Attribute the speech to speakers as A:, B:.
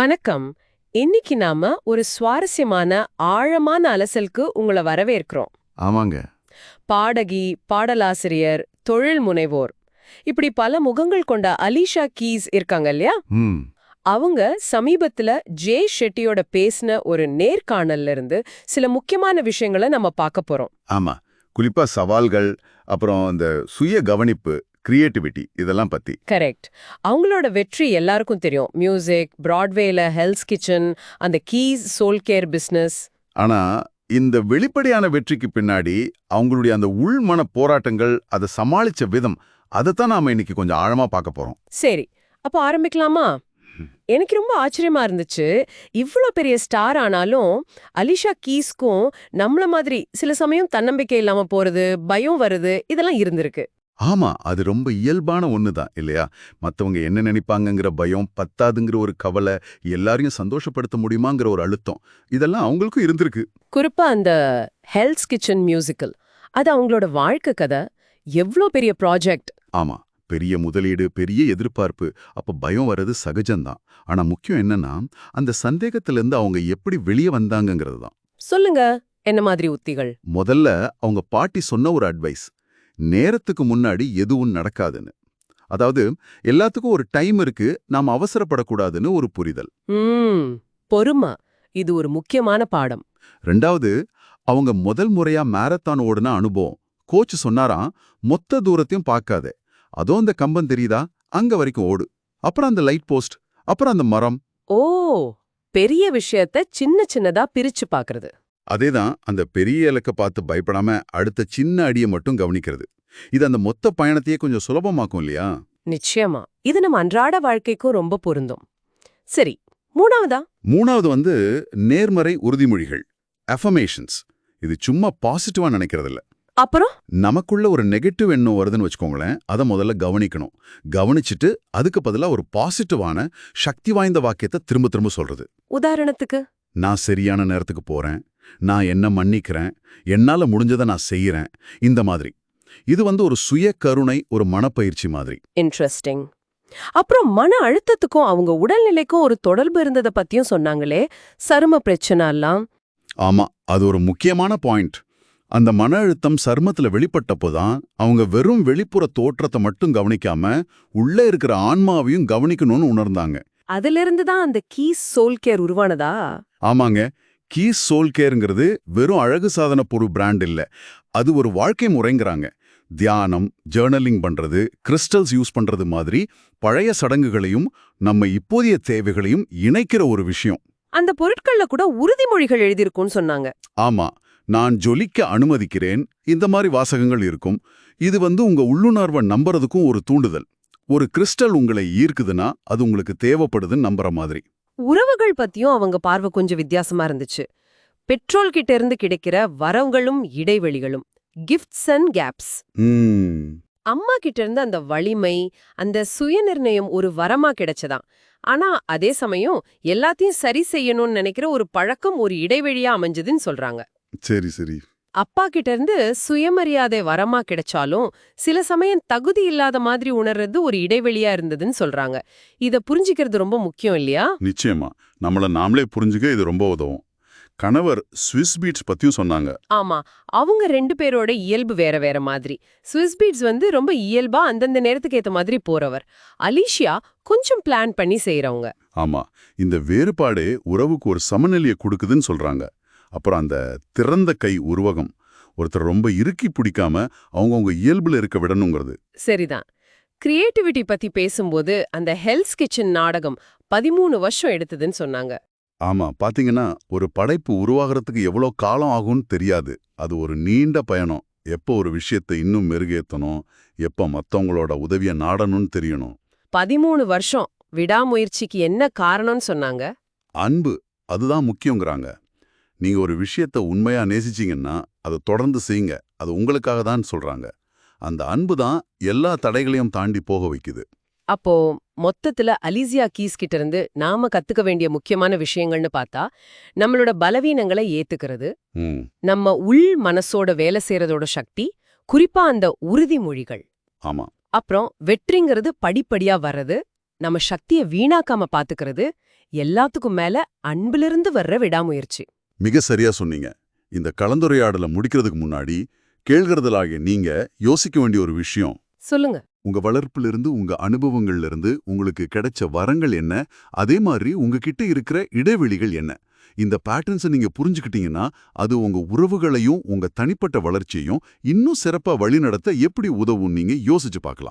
A: வணக்கம். இன்னைக்கு நாம ஒரு சுவாரஸ்யமான ஆழமான அலசலுக்கு உங்களை வரவேற்கிறோம்.
B: ஆமாங்க.
A: பாடகி பாடலாசிரியர் தொழில் முனைவோர். இப்படி பல முகங்கள் கொண்ட அலிஷா கீஸ் இருக்காங்க இல்லையா? அவங்க சமீபத்துல ஜே ஷெட்டியோட பேசின ஒரு நேர்காணல்ல இருந்து சில முக்கியமான விஷயங்களை நம்ம பார்க்க போறோம்.
B: ஆமா. குறிப்பா சவால்கள் அப்புறம் இந்த சுய கவனிப்பு கிரியேட்டிவிட்டி இதெல்லாம் பத்தி.
A: கரெக்ட் அவங்களோட வெற்றி எல்லாருக்கும் தெரியும். மியூசிக் பிராட்வேல ஹெல்ஸ் கிச்சன் அந்த கீஸ் சோல் கேர் பிசினஸ்
B: ஆனா இந்த வெளிப்படையான வெற்றிக்கு பின்னாடி அவங்களுடைய அந்த உள்மன போராட்டங்கள் அதை சமாளிச்ச விதம் அதைத்தான் நாம இன்னைக்கு கொஞ்சம் ஆழமா பார்க்க போறோம்.
A: சரி. அப்போ ஆரம்பிக்கலாமா? எனக்கு ரொம்ப ஆச்சரியமா இருந்துச்சு. இவ்ளோ பெரிய ஸ்டார் ஆனாலும் அலிஷா கீஸ்க்கும் நம்மள மாதிரி சில சமயம் தன்னம்பிக்கை இல்லாம போறது பயம் வருது இதெல்லாம் இருந்திருக்கு.
B: ஆமா அது ரொம்ப இயல்பான ஒண்ணுதான் இல்லையா? மத்தவங்க என்ன நினைப்பாங்கங்கிற பயம் பத்தாதுங்கிற ஒரு கவலை எல்லாரையும் சந்தோஷப்படுத்த முடியுமாங்கிற ஒரு அழுத்தம் இதெல்லாம் அவங்களுக்கும் இருந்திருக்கு.
A: குறிப்பா அந்த ஹெல்ஸ் கிச்சன் மியூசிக்கல் அது அவங்களோட வாழ்க்கை கதை எவ்ளோ பெரிய ப்ராஜெக்ட்
B: ஆமா பெரிய முதலீடு பெரிய எதிர்பார்ப்பு அப்ப பயம் வர்றது சகஜம்தான். ஆனா முக்கியம் என்னன்னா அந்த சந்தேகத்திலிருந்து அவங்க எப்படி வெளியே வந்தாங்கங்கிறது தான்.
A: சொல்லுங்க என்ன மாதிரி உத்திகள்?
B: முதல்ல அவங்க பாட்டி சொன்ன ஒரு அட்வைஸ் நேரத்துக்கு முன்னாடி எதுவும் நடக்காதுன்னு. அதாவது எல்லாத்துக்கும் ஒரு டைம் இருக்கு நாம் அவசரப்படக்கூடாதுன்னு ஒரு புரிதல்.
A: ம் பொறுமை. இது ஒரு முக்கியமான பாடம்.
B: ரெண்டாவது அவங்க முதல் முறையா மாரத்தான் ஓடுன அனுபவம். கோச் சொன்னாராம் மொத்த தூரத்தையும் பார்க்காதே. அதோ அந்த கம்பம் தெரியுதா? அங்க வரைக்கும் ஓடு. அப்புறம் அந்த லைட் போஸ்ட் அப்புறம் அந்த மரம்.
A: ஓ பெரிய விஷயத்த சின்ன சின்னதா பிரிச்சு பாக்குறது
B: அதேதான் அந்த பெரிய இலக்க பார்த்து பயப்படாம அடுத்த சின்ன அடியை மட்டும் கவனிக்கிறது. இது அந்த மொத்த பயணத்தையே கொஞ்சம் சுலபமாக்கும் இல்லையா?
A: நிச்சயமா. இது நம்ம அன்றாட வாழ்க்கைக்கும் ரொம்ப பொருந்தும். சரி மூணாவதா?
B: மூணாவது வந்து நேர்மறை உறுதிமொழிகள் அஃபமேஷன்ஸ் இது சும்மா பாசிட்டிவா நினைக்கிறதில்ல.
A: அப்புறம்?
B: நமக்குள்ள ஒரு நெகட்டிவ் எண்ணம் வருதுன்னு வச்சுக்கோங்களேன் அதை முதல்ல கவனிக்கணும். கவனிச்சுட்டு அதுக்கு பதிலா ஒரு பாசிட்டிவான சக்தி வாய்ந்த வாக்கியத்தை திரும்ப திரும்ப சொல்றது.
A: உதாரணத்துக்கு?
B: நான் சரியான நேரத்துக்கு போறேன் நான் என்ன மன்னிக்கிறேன் என்னால முடிஞ்சதை நான் செய்யறேன் இந்த மாதிரி. இது வந்து ஒரு சுய கருணை ஒரு மனப்பயிற்சி மாதிரி.
A: இன்ட்ரெஸ்டிங் அப்புறம் மன அழுத்தத்துக்கும் அவங்க உடல்நிலைக்கும் ஒரு தொடர்பு இருந்ததை பத்தியும் சொன்னாங்களே சரும பிரச்சனை எல்லாம்.
B: ஆமா அது ஒரு முக்கியமான பாயிண்ட் அந்த மன அழுத்தம் சர்மத்துல வெளிப்பட்டப்போதான் அவங்க வெறும் வெளிப்புற தோற்றத்தை மட்டும் கவனிக்காம உள்ளே இருக்கிற ஆன்மாவையும் கவனிக்கணும்னு உணர்ந்தாங்க.
A: அதிலிருந்து தான் அந்த கீஸ் சோல் கேர் உருவானதா?
B: ஆமாங்க. கீஸ் சோல் கேருங்கிறது வெறும் அழகு சாதன பொருள் பிராண்ட் இல்ல. அது ஒரு வாழ்க்கை முறைங்கிறாங்க. தியானம் ஜேர்னலிங் பண்றது கிறிஸ்டல்ஸ் யூஸ் பண்றது மாதிரி பழைய சடங்குகளையும் நம்ம இப்போதைய தேவைகளையும் இணைக்கிற ஒரு விஷயம்.
A: அந்த பொருட்கள்ல கூட உறுதிமொழிகள் எழுதியிருக்கும்னு சொன்னாங்க.
B: ஆமா. நான் ஜொலிக்க அனுமதிக்கிறேன். இந்த மாதிரி வாசகங்கள் இருக்கும். இது வந்து உங்க உள்ளுணர்வை நம்புறதுக்கும் ஒரு தூண்டுதல். ஒரு கிறிஸ்டல் உங்களை ஈர்க்குதுன்னா அது உங்களுக்கு தேவைப்படுதுன்னு நம்புற மாதிரி.
A: உறவுகள் பத்தியும் அவங்க பார்வை கொஞ்சம் வித்தியாசமா இருந்துச்சு. பெட்ரோல் கிட்ட இருந்து கிடைக்கிற வரவுகளும் இடைவெளிகளும் கிஃப்ட்ஸ் அண்ட் கேப்ஸ் அம்மா கிட்ட இருந்து அந்த வலிமை அந்த சுயநிர்ணயம் ஒரு வரமா கிடைச்சதாம் ஆனா அதே சமயம் எல்லாத்தையும் சரி செய்யணும்னு நினைக்கிற ஒரு பழக்கம் ஒரு இடைவெளியா அமைஞ்சதுன்னு சொல்றாங்க.
B: சரி சரி.
A: அப்பா கிட்ட இருந்து சுயமரியாதை வரமா கிடைச்சாலும் சில சமயம் தகுதி இல்லாத மாதிரி உணர்றது ஒரு இடைவெளியா இருந்ததுன்னு சொல்றாங்க. இத புரிஞ்சுக்கிறது ரொம்ப முக்கியம் இல்லையா?
B: நிச்சயமா. நம்மள நாமளே புரிஞ்சுக்க இது ரொம்ப உதவும். கணவர் ஸ்விஸ் பீட்ஸ் பத்தியும் சொன்னாங்க.
A: ஆமா. அவங்க ரெண்டு பேரோட இயல்பு வேற வேற மாதிரி. ஸ்விஸ் பீட்ஸ் வந்து ரொம்ப இயல்பா அந்தந்த நேரத்துக்கு ஏத்த மாதிரி போறவர். அலிஷியா கொஞ்சம் பிளான் பண்ணி செய்றவங்க.
B: ஆமா. இந்த வேறுபாடே உறவுக்கு ஒரு சமநிலையை கொடுக்குதுன்னு சொல்றாங்க. அப்புறம் அந்த திறந்த கை உருவகம். ஒருத்தர் ரொம்ப இறுக்கி பிடிக்காம அவங்கவுங்க இயல்புல இருக்க விடணுங்கிறது.
A: சரிதான். கிரியேட்டிவிட்டி பத்தி பேசும்போது அந்த ஹெல்ஸ் கிச்சன் நாடகம் பதிமூணு வருஷம் எடுத்ததுன்னு சொன்னாங்க.
B: ஆமா பாத்தீங்கன்னா ஒரு படைப்பு உருவாகிறதுக்கு எவ்வளோ காலம் ஆகும்னு தெரியாது. அது ஒரு நீண்ட பயணம். எப்போ ஒரு விஷயத்தை இன்னும் மெருகேத்தணும்? எப்போ மத்தவங்களோட உதவியை நாடணும்னு தெரியணும்?
A: பதிமூணு வருஷம் விடாமுயற்சிக்கு என்ன காரணம்னு சொன்னாங்க?
B: அன்பு அதுதான் முக்கியங்கிறாங்க. நீங்க ஒரு விஷயத்த உண்மையா நேசிச்சீங்கன்னா அதை தொடர்ந்து செய்யுங்க. அது உங்களுக்காக தான் சொல்றாங்க. அந்த அன்பு தான் எல்லா தடைகளையும் தாண்டி போக வைக்குது.
A: அப்போ மொத்தத்துல அலிசியா கீஸ் கிட்ட இருந்து நாம கத்துக்க வேண்டிய முக்கியமான விஷயங்கள்னு பார்த்தா நம்மளோட பலவீனங்களை ஏத்துக்கிறது நம்ம உள் மனசோட வேலை செய்யறதோட சக்தி குறிப்பா அந்த உறுதிமொழிகள்
B: ஆமா.
A: அப்புறம் வெற்றிங்கிறது படிப்படியா வர்றது நம்ம சக்தியை வீணாக்காம பாத்துக்கிறது எல்லாத்துக்கும் மேல அன்பிலிருந்து வர்ற விடாமுயற்சி.
B: மிக சரியா சொன்னீங்க. இந்த கலந்துரையாடலை முடிக்கிறதுக்கு முன்னாடி கேள்கிறதலாகிய நீங்க யோசிக்க வேண்டிய ஒரு விஷயம்.
A: சொல்லுங்க.
B: உங்க வளர்ப்பிலிருந்து உங்க அனுபவங்கள்ல இருந்து உங்களுக்கு கிடைச்ச வரங்கள் என்ன? அதே மாதிரி உங்ககிட்ட இருக்கிற இடைவெளிகள் என்ன? இந்த பேட்டர்ன்ஸை நீங்க புரிஞ்சுக்கிட்டீங்கன்னா அது உங்க உறவுகளையும் உங்க தனிப்பட்ட வளர்ச்சியையும் இன்னும் சிறப்பா வழிநடத்த எப்படி உதவும் நீங்க யோசிச்சு பார்க்கலாம்.